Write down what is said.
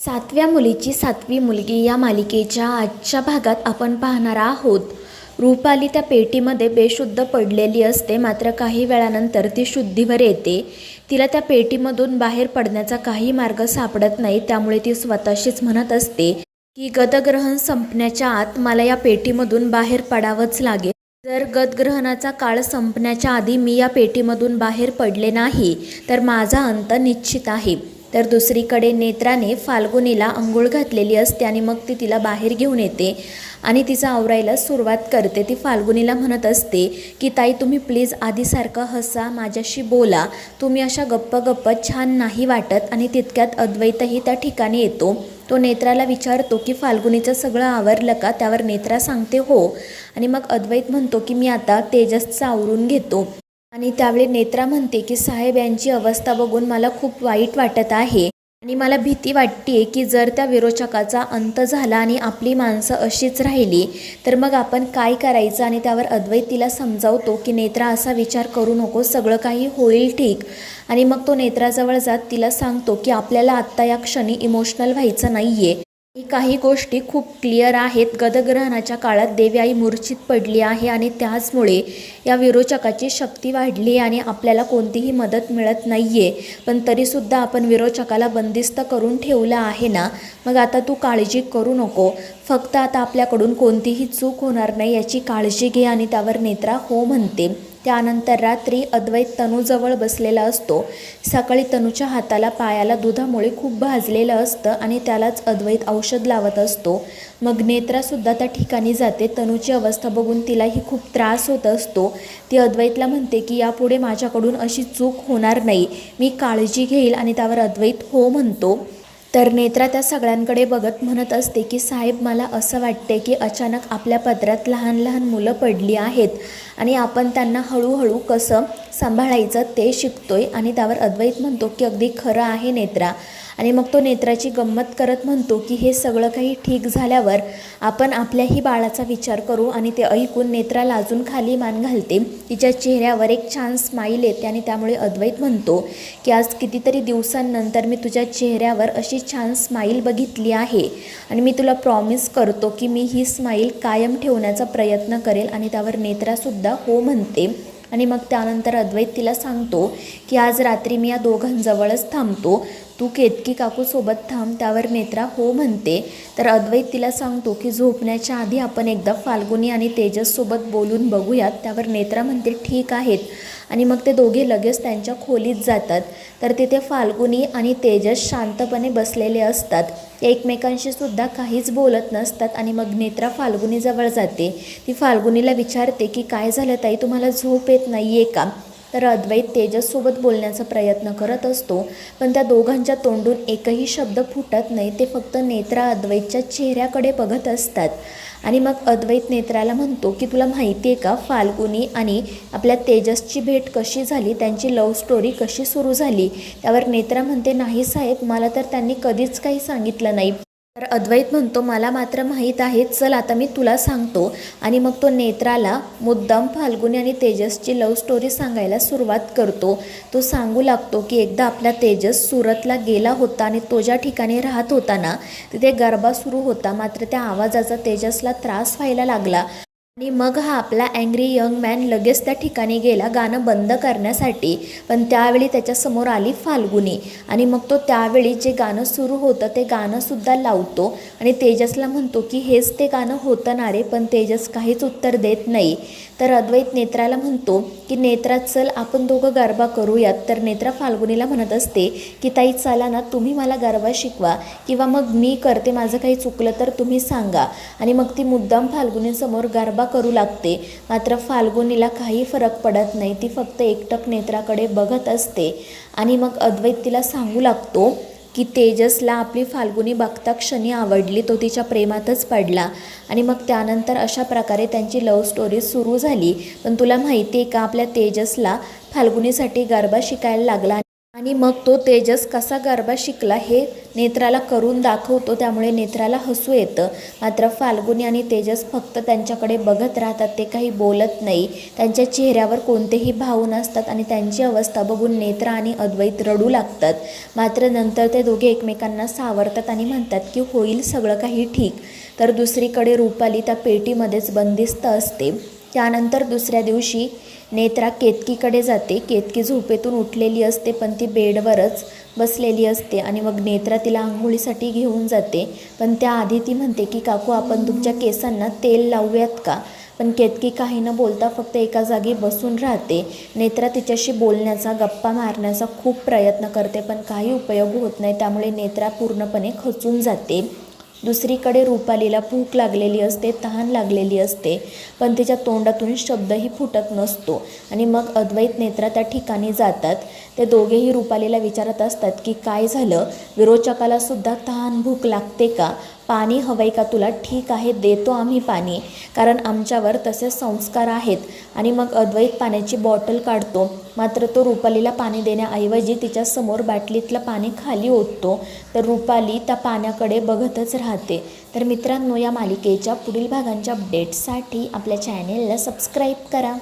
सातव्या मुलीची सातवी मुलगी या मालिकेच्या आजच्या भागात आपण पाहणार आहोत. रूपाली त्या पेटीमध्ये बेशुद्ध पडलेली असते मात्र काही वेळानंतर ती शुद्धीवर येते. तिला त्या पेटीमधून बाहेर पडण्याचा काही मार्ग सापडत नाही त्यामुळे ती स्वतःशीच म्हणत असते की गदग्रहण संपण्याच्या आत मला या पेटीमधून बाहेर पडावंच लागेल. जर गदग्रहणाचा काळ संपण्याच्या आधी मी या पेटीमधून बाहेर पडले नाही तर माझा अंत निश्चित आहे. तर दुसरीकडे नेत्राने फाल्गुनीला अंघोळ घातलेली असते आणि मग ती तिला बाहेर घेऊन येते आणि तिचा आवरायला सुरुवात करते. ती फाल्गुनीला म्हणत असते की ताई तुम्ही प्लीज आधीसारखं हसा माझ्याशी बोला. तुम्ही अशा गप्प गप्प छान नाही वाटत आणि तितक्यात अद्वैतही त्या ठिकाणी येतो. तो नेत्राला विचारतो की फाल्गुनीचं सगळं आवरलं का? त्यावर नेत्रा सांगते हो. आणि मग अद्वैत म्हणतो की मी आता तेजसचं आवरून घेतो. आणि त्यावेळी नेत्रा म्हणते की साहेब यांची अवस्था बघून मला खूप वाईट वाटत आहे. आणि मला भीती वाटते की जर त्या विरोचकाचा अंत झाला आणि आपली माणसं अशीच राहिली तर मग आपण काय करायचं? आणि त्यावर अद्वैत तिला समजावतो की नेत्रा असा विचार करू नको सगळं काही होईल ठीक. आणि मग तो नेत्राजवळ जात तिला सांगतो की आपल्याला आत्ता या क्षणी इमोशनल व्हायचं नाही आहे काही गोष्टी खूप क्लिअर आहेत. गदग्रहणाच्या काळात देवी आई मूर्छित पडली आहे आणि त्याचमुळे या विरोचकाची शक्ती वाढली आणि आपल्याला कोणतीही मदत मिळत नाही आहे पण तरीसुद्धा आपण विरोचकाला बंदिस्त करून ठेवलं आहे ना? मग आता तू काळजी करू नको. फक्त आता आपल्याकडून कोणतीही चूक होणार नाही याची काळजी घे आणि त्यावर नेत्रा हो म्हणते. त्यानंतर रात्री अद्वैत तनूजवळ बसलेला असतो. सकाळी तनूच्या हाताला पायाला दुधामुळे खूप भाजलेलं असतं आणि त्यालाच अद्वैत औषध लावत असतो. मग नेत्रासुद्धा त्या ठिकाणी जाते. तनूची अवस्था बघून तिलाही खूप त्रास होत असतो. ती अद्वैतला म्हणते की यापुढे माझ्याकडून अशी चूक होणार नाही. मी काळजी घेईल आणि त्यावर अद्वैत हो म्हणतो. तर नेत्रा त्या सगळ्यांकडे बघत म्हणत असते की साहेब मला असं वाटते की अचानक आपल्या पदरात लहान लहान मुलं पडली आहेत. आणि आपण त्यांना हळूहळू कसं सांभाळायचं ते शिकतोय आणि त्यावर अद्वैत म्हणतो की अगदी खरं आहे नेत्रा. आणि मग तो नेत्राची गंमत करत म्हणतो की हे सगळं काही ठीक झाल्यावर आपण आपल्याही बाळाचा विचार करू आणि ते ऐकून नेत्रा लाजून खाली मान घालते. तिच्या चेहऱ्यावर एक छान स्माईल येते आणि त्यामुळे अद्वैत म्हणतो की आज कितीतरी दिवसांनंतर मी तुझ्या चेहऱ्यावर अशी छान स्माईल बघितली आहे आणि मी तुला प्रॉमिस करतो की मी ही स्माईल कायम ठेवण्याचा प्रयत्न करेल आणि त्यावर नेत्रासुद्धा हो म्हणते. आणि मग त्यानंतर अद्वैत तिला सांगतो की आज रात्री मी या दोघांजवळच थांबतो. तू केतकी काकूसोबत थांब त्यावर नेत्रा हो म्हणते. तर अद्वैत तिला सांगतो की झोपण्याच्या आधी आपण एकदा फाल्गुनी आणि तेजससोबत बोलून बघूयात. त्यावर नेत्रा म्हणते ठीक आहेत. आणि मग ते दोघे लगेच त्यांच्या खोलीत जातात. तर तिथे फाल्गुनी आणि तेजस शांतपणे बसलेले असतात. एकमेकांशी सुद्धा काहीच बोलत नसतात आणि मग नेत्रा फाल्गुनीजवळ जाते. ती फाल्गुनीला विचारते की काय झालं ताई? तुम्हाला झोप येत नाही आहे का? तर अद्वैत तेजससोबत बोलण्याचा प्रयत्न करत असतो पण त्या दोघांच्या तोंडून एकही शब्द फुटत नाही ते फक्त नेत्रा अद्वैतच्या चेहऱ्याकडे बघत असतात. आणि मग अद्वैत नेत्राला म्हणतो की तुला माहिती आहे का फाल्गुनी आणि आपल्या तेजसची भेट कशी झाली त्यांची लव्ह स्टोरी कशी सुरू झाली? त्यावर नेत्रा म्हणते नाही साहेब मला तर त्यांनी कधीच काही सांगितलं नाही. तर अद्वैत म्हणतो मला मात्र माहीत आहे चल आता मी तुला सांगतो. आणि मग तो नेत्राला मुद्दाम फाल्गुनी आणि तेजसची लव्ह स्टोरी सांगायला सुरुवात करतो. तो सांगू लागतो की एकदा आपला तेजस सुरतला गेला होता आणि तो ज्या ठिकाणी राहत होता ना तिथे गरबा सुरू होता मात्र त्या आवाजाचा तेजसला त्रास व्हायला लागला. आणि मग हा आपला अँग्री यंग मॅन लगेच त्या ठिकाणी गेला गाणं बंद करण्यासाठी. पण त्यावेळी त्याच्यासमोर आली फाल्गुनी. आणि मग तो त्यावेळी जे गाणं सुरू होतं ते गाणंसुद्धा लावतो. आणि तेजसला म्हणतो की हेच ते गाणं होतं ना रे पण तेजस काहीच उत्तर देत नाही. तर अद्वैत नेत्राला म्हणतो की नेत्रा चल आपण दोघं गरबा करूयात. तर नेत्रा फाल्गुनीला म्हणत असते की ताई चला ना तुम्ही मला गरबा शिकवा. किंवा मग मी करते माझं काही चुकलं तर तुम्ही सांगा. आणि मग ती मुद्दाम फाल्गुनीसमोर गरबा करू लागते. मात्र फाल्गुनीला काही फरक पडत नाही. ती फक्त एकटक नेत्राकडे बघत असते. आणि मग अद्वैत तिला सांगू लागतो की तेजसला आपली फाल्गुनी बघता क्षणी आवडली. तो तिच्या प्रेमातच पडला. आणि मग त्यानंतर अशा प्रकारे त्यांची लव्ह स्टोरी सुरू झाली. पण तुला माहिती आहे का आपल्या तेजसला फाल्गुनीसाठी गरबा शिकायला लागला आणि मग तो तेजस कसा गरबा शिकला हे नेत्राला करून दाखवतो त्यामुळे नेत्राला हसू येतं. मात्र फाल्गुनी आणि तेजस फक्त त्यांच्याकडे बघत राहतात ते काही बोलत नाही. त्यांच्या चेहऱ्यावर कोणतेही भाव नसतात आणि त्यांची अवस्था बघून नेत्र आणि अद्वैत रडू लागतात. मात्र नंतर ते दोघे एकमेकांना सावरतात आणि म्हणतात की होईल सगळं काही ठीक. तर दुसरीकडे रुपाली त्या पेटीमध्येच बंदिस्त असते. त्यानंतर दुसऱ्या दिवशी नेत्रा केतकीकडे जाते. केतकी झोपेतून उठलेली असते पण ती बेडवरच बसलेली असते आणि मग नेत्रा तिला आंघोळीसाठी घेऊन जाते. पण त्याआधी ती म्हणते की काकू आपण तुमच्या केसांना तेल लावूयात का? पण केतकी काही न बोलता फक्त एका जागी बसून राहते. नेत्रा तिच्याशी बोलण्याचा गप्पा मारण्याचा खूप प्रयत्न करते पण काही उपयोग होत नाही त्यामुळे नेत्रा पूर्णपणे खचून जाते. दुसरीकडे रुपालीला भूक लागलेली असते तहान लागलेली असते पण तिच्या तोंडातून शब्दही फुटत नसतो. आणि मग अद्वैत नेत्रा त्या ठिकाणी जातात. ते दोघेही रुपालीला विचारत असतात की काय झालं? विरोचकाला सुद्धा तहान भूक लागते का? पाणी हवंय का तुला? ठीक आहे देतो आम्ही पाणी. कारण आमच्यावर तसे संस्कार आहेत. आणि मग अद्वैत पाण्याची बॉटल काढतो. मात्र तो रुपालीला पाणी देण्याऐवजी तिच्यासमोर बाटलीतलं पाणी खाली ओततो. तर रुपाली त्या पाण्याकडे बघतच राहते. तर मित्रांनो या मालिकेच्या पुढील भागांच्या अपडेट्ससाठी आपल्या चॅनेलला सबस्क्राईब करा.